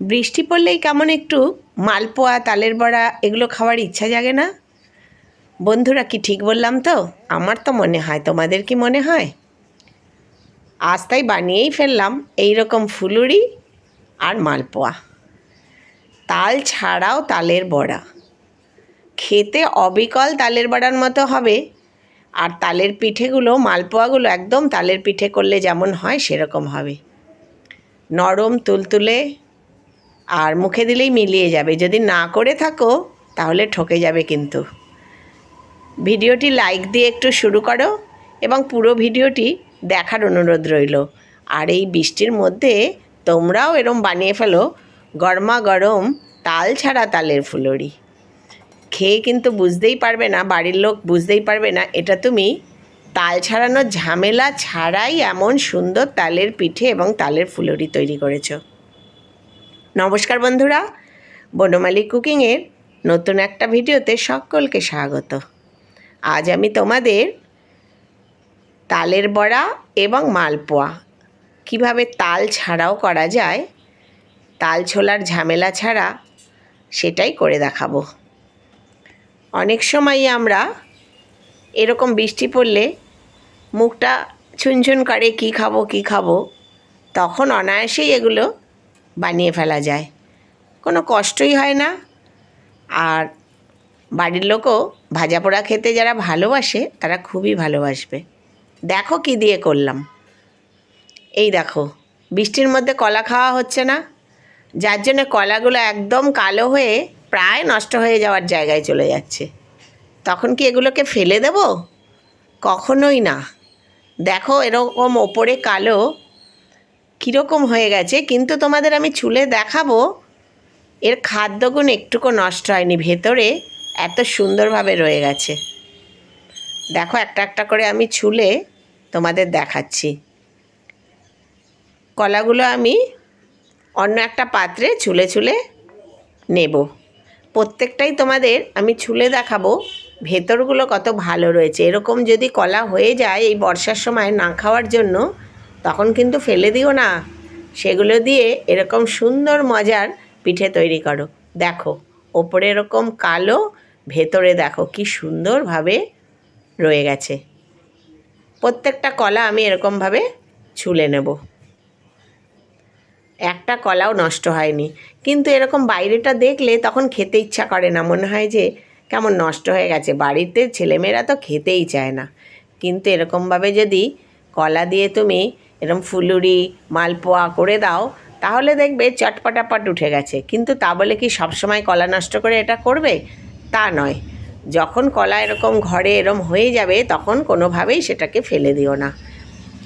বৃষ্টি পড়লেই কেমন একটু মালপোয়া, তালের বড়া, এগুলো খাওয়ার ইচ্ছা জাগে না? বন্ধুরা, কি ঠিক বললাম তো? আমার তো মনে হয়, তোমাদের কি মনে হয়? আজ তাই বানিয়েই ফেললাম এই রকম ফুলুরি আর মালপোয়া। তাল ছাড়াও তালের বড়া। খেতে অবিকল তালের বড়ার মতো হবে, আর তালের পিঠেগুলো, মালপোয়াগুলো একদম তালের পিঠে করলে যেমন হয়, সেরকম হবে। নরম, তুলতুলে আর মুখে দিলেই মিলিয়ে যাবে। যদি না করে থাকো, তাহলে ঠকে যাবে কিন্তু। ভিডিওটি লাইক দিয়ে একটু শুরু করো এবং পুরো ভিডিওটি দেখার অনুরোধ রইল। আর এই বৃষ্টির মধ্যে তোমরাও এরম বানিয়ে ফেলো, গরমা গরম তাল ছাড়া তালের ফুলুরি। খেয়ে কিন্তু বুঝতেই পারবে না, বাড়ির লোক বুঝতেই পারবে না, এটা তুমি তাল ছাড়ানোর ঝামেলা ছাড়াই এমন সুন্দর তালের পিঠে এবং তালের ফুলুরি তৈরি করেছ। নমস্কার বন্ধুরা, বনমালী কুকিংয়ের নতুন একটা ভিডিওতে সকলকে স্বাগত। আজ আমি তোমাদের তালের বড়া এবং মালপোয়া, কীভাবে তাল ছাড়াও করা যায়, তাল ছোলার ঝামেলা ছাড়া সেটাই করে দেখাবো। অনেক সময় আমরা এরকম বৃষ্টি পড়লে মুখটা ছুনছুন করে, কী খাব কী খাব? তখন অনায়াসেই এগুলো বানিয়ে ফেলা যায়। কোনো কষ্টই হয় না। আর বাড়ির লোকও ভাজা পোড়া খেতে যারা ভালোবাসে, তারা খুবই ভালোবাসবে। দেখো কি দিয়ে করলাম। এই দেখো, বৃষ্টির মধ্যে কলা খাওয়া হচ্ছে না। যার জন্য কলাগুলো একদম কালো হয়ে প্রায় নষ্ট হয়ে যাওয়ার জায়গায় চলে যাচ্ছে। তখন কি এগুলোকে ফেলে দেব? কখনোই না। দেখো এরকম ওপরে কালো কীরকম হয়ে গেছে, কিন্তু তোমাদের আমি চুলে দেখাবো, এর খাদ্যগুণ একটুকু নষ্ট হয়নি, ভেতরে এত সুন্দরভাবে রয়ে গেছে। দেখো, একটা একটা করে আমি ছুলে তোমাদের দেখাচ্ছি। কলাগুলো আমি অন্য একটা পাত্রে ছুলে ছুলে নেব। প্রত্যেকটাই তোমাদের আমি ছুলে দেখাবো, ভেতরগুলো কত ভালো রয়েছে। এরকম যদি কলা হয়ে যায় এই বর্ষার সময় না খাওয়ার জন্য তখন কিন্তু ফেলে দিও না। সেগুলো দিয়ে এরকম সুন্দর মজার পিঠে তৈরি করো। দেখো, ওপরে এরকম কালো, ভেতরে দেখো কি সুন্দরভাবে রয়ে গেছে। প্রত্যেকটা কলা আমি এরকমভাবে ছুলে নেব। একটা কলাও নষ্ট হয়নি। কিন্তু এরকম বাইরেটা দেখলে তখন খেতে ইচ্ছা করে না। মনে হয় যে কেমন নষ্ট হয়ে গেছে। বাড়িতে ছেলেমেয়েরা তো খেতেই চায় না। কিন্তু এরকমভাবে যদি কলা দিয়ে তুমি এরকম ফুলুরি, মালপোয়া করে দাও, তাহলে দেখবে চটপটাপট উঠে গেছে। কিন্তু তা বলে কি সবসময় কলা নষ্ট করে এটা করবে? তা নয়। যখন কলা এরকম ঘরে এরম হয়ে যাবে, তখন কোনোভাবেই সেটাকে ফেলে দিও না।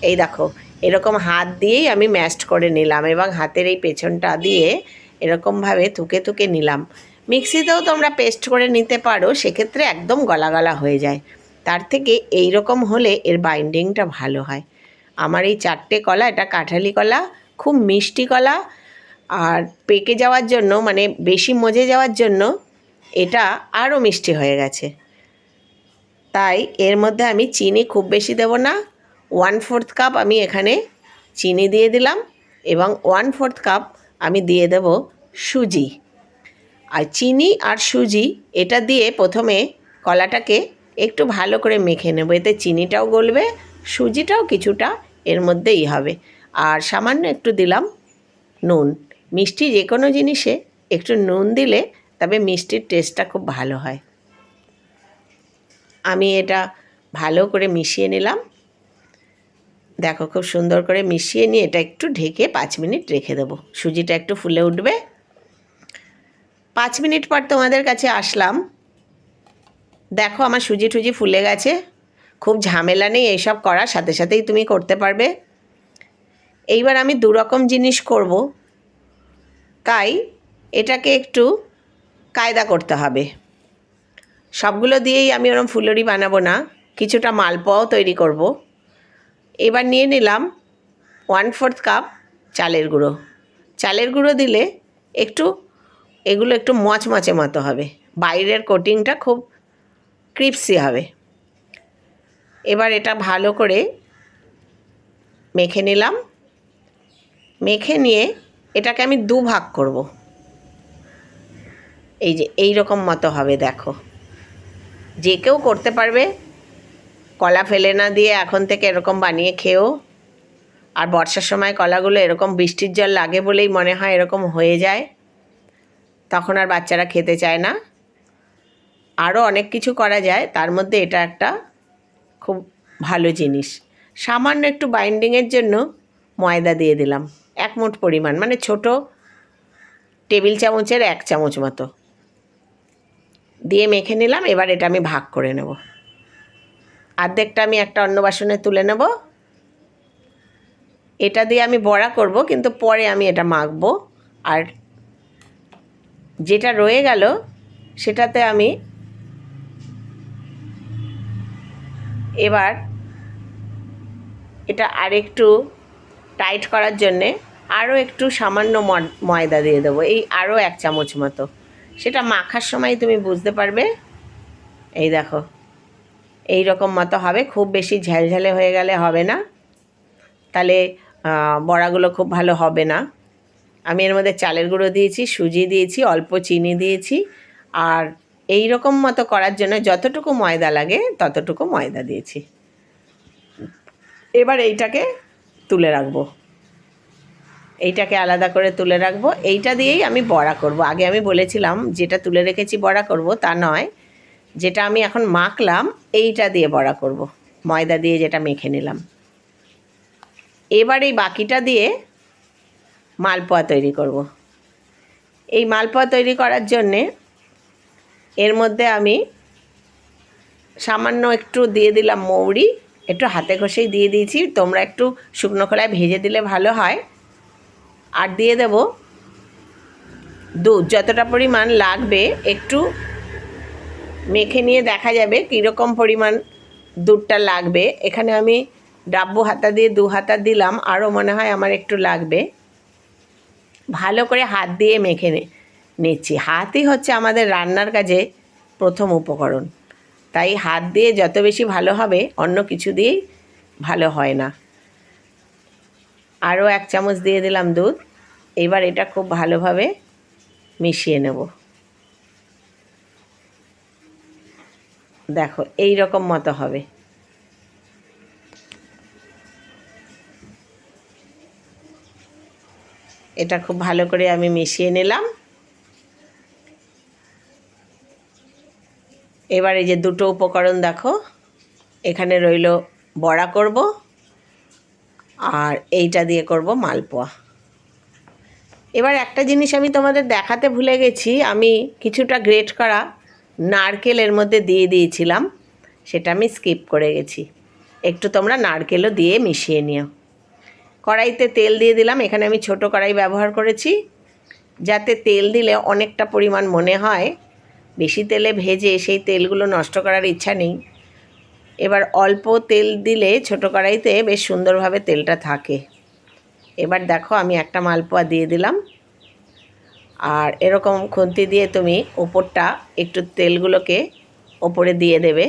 এই দেখো, এরকম হাত দিয়েই আমি ম্যাশড করে নিলাম এবং হাতের এই পেছনটা দিয়ে এরকমভাবে থুকে থুকে নিলাম। মিক্সিতেও তোমরা পেস্ট করে নিতে পারো, সেক্ষেত্রে একদম গলা গলা হয়ে যায়। তার থেকে এই রকম হলে এর বাইন্ডিংটা ভালো হয়। আমার এই চারটে কলা, এটা কাঁঠালি কলা, খুব মিষ্টি কলা, আর পেকে যাওয়ার জন্য মানে বেশি মজে যাওয়ার জন্য এটা আরও মিষ্টি হয়ে গেছে। তাই এর মধ্যে আমি চিনি খুব বেশি দেব না। ওয়ান ফোর্থ কাপ আমি এখানে চিনি দিয়ে দিলাম এবং ওয়ান ফোর্থ কাপ আমি দিয়ে দেব সুজি। আর চিনি আর সুজি, এটা দিয়ে প্রথমে কলাটাকে একটু ভালো করে মেখে নেব, এতে চিনিটাও গলবে সুজিটাও কিছুটা এর মধ্যেই হবে। আর সামান্য একটু দিলাম নুন। মিষ্টি যে কোনো জিনিসে একটু নুন দিলে তবে মিষ্টির টেস্টটা খুব ভালো হয়। আমি এটা ভালো করে মিশিয়ে নিলাম। দেখো খুব সুন্দর করে মিশিয়ে নিয়ে এটা একটু ঢেকে পাঁচ মিনিট রেখে দেবো। সুজিটা একটু ফুলে উঠবে। পাঁচ মিনিট পর তোমাদের কাছে আসলাম। দেখো আমার সুজি টুজি ফুলে গেছে। খুব ঝামেলা নেই এইসব করার, সাথে সাথেই তুমি করতে পারবে। এইবার আমি দু রকম জিনিস করব। তাই এটাকে একটু কায়দা করতে হবে। সবগুলো দিয়েই আমি ওরম ফুলরি বানাবো না, কিছুটা মালপোয়াও তৈরি করব। এবার নিয়ে নিলাম ওয়ান ফোর্থ কাপ চালের গুঁড়ো। চালের গুঁড়ো দিলে একটু, এগুলো একটু মচমচে মতো হবে। বাইরের কোটিংটা খুব ক্রিপসি হবে। এবার এটা ভালো করে মেখে নিলাম। মেখে নিয়ে এটাকে আমি দু ভাগ করব। এই যে, এই রকম মতো হবে, দেখো। যে কেউ করতে পারবে, কলা ফেলে না দিয়ে এখন থেকে এরকম বানিয়ে খেও আর বর্ষার সময় কলাগুলো এরকম বৃষ্টির জল লাগে বলেই মনে হয় এরকম হয়ে যায়। তখন আর বাচ্চারা খেতে চায় না। আরও অনেক কিছু করা যায়, তার মধ্যে এটা একটা খুব ভালো জিনিস। সামান্য একটু বাইন্ডিংয়ের জন্য ময়দা দিয়ে দিলাম। এক মুঠ পরিমাণ মানে ছোট টেবিল চামচের এক চামচ মতো। দিয়ে মেখে নিলাম, এবার এটা আমি ভাগ করে নেব। অর্ধেকটা আমি একটা অন্য বাসনে তুলে নেব। এটা দিয়ে আমি বড়া করব, কিন্তু পরে আমি এটা মাখবো। আর যেটা রয়ে গেল, সেটাতে আমি এবার এটা আরেকটু টাইট করার জন্যে আরও একটু সামান্য ময়দা দিয়ে দেবো। এই আরও এক চামচ মতো। সেটা মাখার সময় তুমি বুঝতে পারবে। এই দেখো, এই রকম মতো হবে। খুব বেশি ঝালঝালে হয়ে গেলে হবে না। তাহলে বড়াগুলো খুব ভালো হবে না। আমি এর মধ্যে চালের গুঁড়ো দিয়েছি, সুজি দিয়েছি, অল্প চিনি দিয়েছি। আর এই রকম মতো করার জন্য যতটুকু ময়দা লাগে, ততটুকু ময়দা দিয়েছি। এবার এইটাকে তুলে রাখব। এইটাকে আলাদা করে তুলে রাখব। এইটা দিয়েই আমি বড়া করব। আগে আমি বলেছিলাম, যেটা তুলে রেখেছি বড়া করব, তা নয়। যেটা আমি এখন মাখলাম, এইটা দিয়ে বড়া করব। ময়দা দিয়ে যেটা মেখে নিলাম। এবার এই বাকিটা দিয়ে মালপোয়া তৈরি করব। এই মালপোয়া তৈরি করার জন্যে এর মধ্যে আমি সামান্য একটু দিয়ে দিলাম মৌরি, একটু হাতে ঘষেই দিয়ে দিয়েছি। তোমরা একটু শুকনো খোলায় ভেজে দিলে ভালো হয়। আর দিয়ে দেব দুধ। যতটা পরিমাণ লাগবে একটু মেখে নিয়ে দেখা যাবে কীরকম পরিমাণ দুধটা লাগবে। এখানে আমি ডাব্বু হাতা দিয়ে দু হাতা দিলাম, আরও মনে হয় আমার একটু লাগবে। ভালো করে হাত দিয়ে মেখে নে নিচ্ছি। হাতই হচ্ছে আমাদের রান্নার কাজে প্রথম উপকরণ। তাই হাত দিয়ে যত বেশি ভালো হবে, অন্য কিছু দিয়েই ভালো হয় না। আরও এক চামচ দিয়ে দিলাম দুধ। এবার এটা খুব ভালোভাবে মিশিয়ে নেব। দেখো, এই রকম মতো হবে। এটা খুব ভালো করে আমি মিশিয়ে নিলাম। এবার এই যে দুটো উপকরণ দেখো, এখানে রইল বড়া করব আর এইটা দিয়ে করব মালপোয়া। এবার একটা জিনিস আমি তোমাদের দেখাতে ভুলে গেছি, আমি কিছুটা গ্রেট করা নারকেলের মধ্যে দিয়ে দিয়েছিলাম, সেটা আমি স্কিপ করে গেছি। একটু তোমরা নারকেলও দিয়ে মিশিয়ে নিও। কড়াইতে তেল দিয়ে দিলাম, এখানে আমি ছোট কড়াই ব্যবহার করেছি, যাতে তেল দিলে অনেকটা পরিমাণ মনে হয় বেশি তেলে ভেজে সেই তেলগুলো নষ্ট করার ইচ্ছা নেই। এবার অল্প তেল দিলে ছোট কড়াইতে বেশ সুন্দরভাবে তেলটা থাকে। এবার দেখো আমি একটা মালপোয়া দিয়ে দিলাম। আর এরকম খুন্তি দিয়ে তুমি ওপরটা একটু তেলগুলোকে ওপরে দিয়ে দেবে।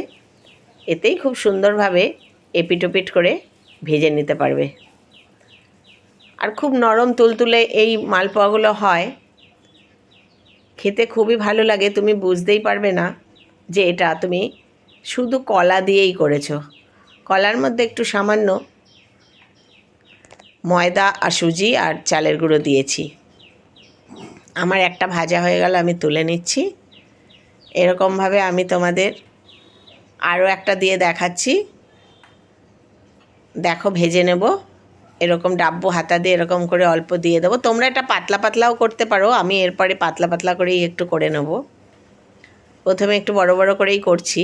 এতেই খুব সুন্দরভাবে এপিটোপিট করে ভেজে নিতে পারবে। আর খুব নরম তুলতুলে এই মালপোয়াগুলো হয়। খেতে খুবই ভালো লাগে, তুমি বুঝতেই পারবে না যে এটা তুমি শুধু কলা দিয়েই করেছ। কলার মধ্যে একটু সামান্য ময়দা আর সুজি আর চালের গুঁড়ো দিয়েছি। আমার একটা ভাজা হয়ে গেল, আমি তুলে নিচ্ছি। এরকমভাবে আমি তোমাদের আরও একটা দিয়ে দেখাচ্ছি। দেখো, ভেজে নেব। এরকম ডাব্বু হাতা দিয়ে এরকম করে অল্প দিয়ে দেবো। তোমরা এটা পাতলা পাতলাও করতে পারো, আমি এরপরে পাতলা পাতলা করেই একটু করে নেব। প্রথমে একটু বড় বড় করেই করছি।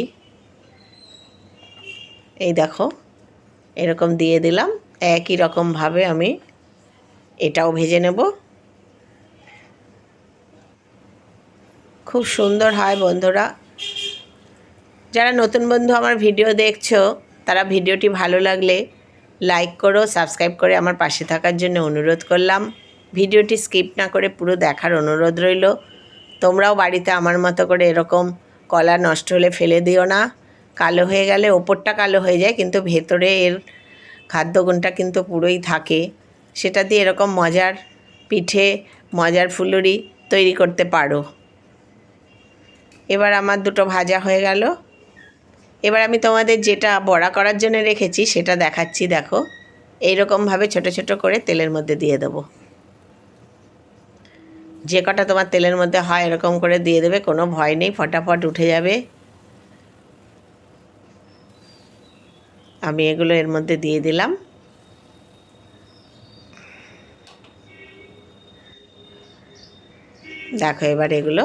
এই দেখো, এরকম দিয়ে দিলাম। একই রকমভাবে আমি এটাও ভেজে নেব। খুব সুন্দর হয় বন্ধুরা। যারা নতুন বন্ধু আমার ভিডিও দেখছ, তারা ভিডিওটি ভালো লাগলে লাইক করো সাবস্ক্রাইব করে আমার পাশে থাকার জন্য অনুরোধ করলাম। ভিডিওটি স্কিপ না করে পুরো দেখার অনুরোধ রইল। তোমরাও বাড়িতে আমার মতো করে এরকম কলা নষ্ট হলে ফেলে দিও না। কালো হয়ে গেলে ওপরটা কালো হয়ে যায়, কিন্তু ভেতরে এর খাদ্যগুণটা কিন্তু পুরোই থাকে। সেটা দিয়ে এরকম মজার পিঠে, মজার ফুলুরি তৈরি করতে পারো। এবার আমার দুটো ভাজা হয়ে গেল। এবার আমি তোমাদের যেটা বড়া করার জন্য রেখেছি, সেটা দেখাচ্ছি, দেখো। এইরকমভাবে ছোট ছোট করে তেলের মধ্যে দিয়ে দেবো। যে কটা তোমার তেলের মধ্যে হয় এরকম করে দিয়ে দেবে, কোনো ভয় নেই, ফটাফট উঠে যাবে। আমি এগুলো এর মধ্যে দিয়ে দিলাম। দেখো এবার এগুলো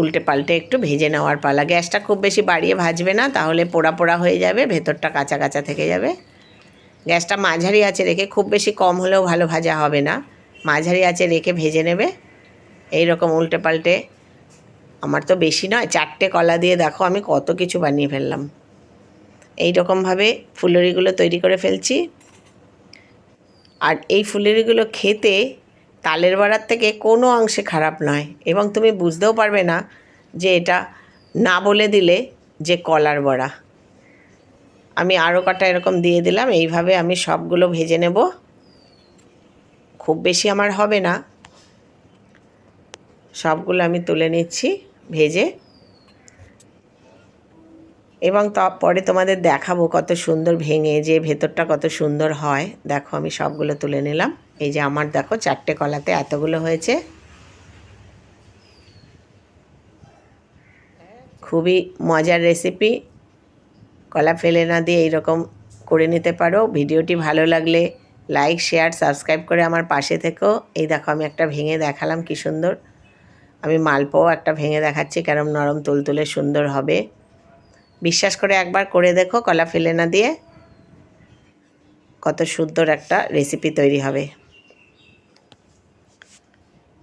উল্টে পাল্টে একটু ভেজে নেওয়ার পালা। গ্যাসটা খুব বেশি বাড়িয়ে ভাজবে না, তাহলে পোড়া পোড়া হয়ে যাবে, ভেতরটা কাঁচা কাঁচা থেকে যাবে। গ্যাসটা মাঝারি আছে রেখে খুব বেশি কম হলেও ভালো ভাজা হবে না। মাঝারি আছে রেখে ভেজে নেবে। এই রকম উল্টে পাল্টে। আমার তো বেশি নয়, চারটে কলা দিয়ে দেখো আমি কত কিছু বানিয়ে ফেললাম। এই রকমভাবে ফুলুরিগুলো তৈরি করে ফেলছি। আর এই ফুলুরিগুলো খেতে তালের বড়ার থেকে কোনো অংশে খারাপ নয় এবং তুমি বুঝতেও পারবে না যে এটা না বলে দিলে যে কলার বড়া। আমি আরও কটা এরকম দিয়ে দিলাম, এইভাবে আমি সবগুলো ভেজে নেব। খুব বেশি আমার হবে না। সবগুলো আমি তুলে নিচ্ছি ভেজে। এবং তারপরে তোমাদের দেখাবো কত সুন্দর ভেঙে যে ভেতরটা কত সুন্দর হয়। দেখো, আমি সবগুলো তুলে নিলাম। এই যে আমার দেখো, চারটে কলাতে এতগুলো হয়েছে। খুবই মজার রেসিপি কলা ফেলে না দিয়ে এইরকম করে নিতে পারো। ভিডিওটি ভালো লাগলে লাইক শেয়ার সাবস্ক্রাইব করে আমার পাশে থেকো। এই দেখো, আমি একটা ভেঙে দেখালাম কি সুন্দর। আমি মালপোও একটা ভেঙে দেখাচ্ছি, কেরম নরম তুলতুলে সুন্দর হবে। বিশ্বাস করে একবার করে দেখো কলা ফেলে না দিয়ে। কত সুন্দর একটা রেসিপি তৈরি হবে।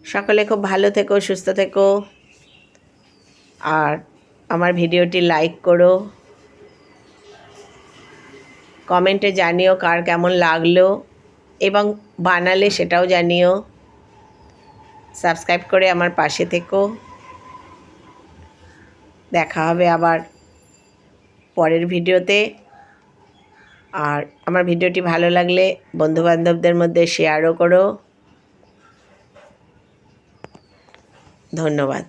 সকলে খুব ভালো থেকো, সুস্থ থেকো। আর আমার ভিডিওটি লাইক করো। কমেন্টে জানিও কার কেমন লাগল এবং বানালে সেটাও জানিও। সাবস্ক্রাইব করে আমার পাশে থেকো। দেখা হবে আবার। পরের ভিডিওতে। আর আমার ভিডিওটি ভালো লাগলে বন্ধুবান্ধবদের মধ্যে শেয়ারও করো। ধন্যবাদ।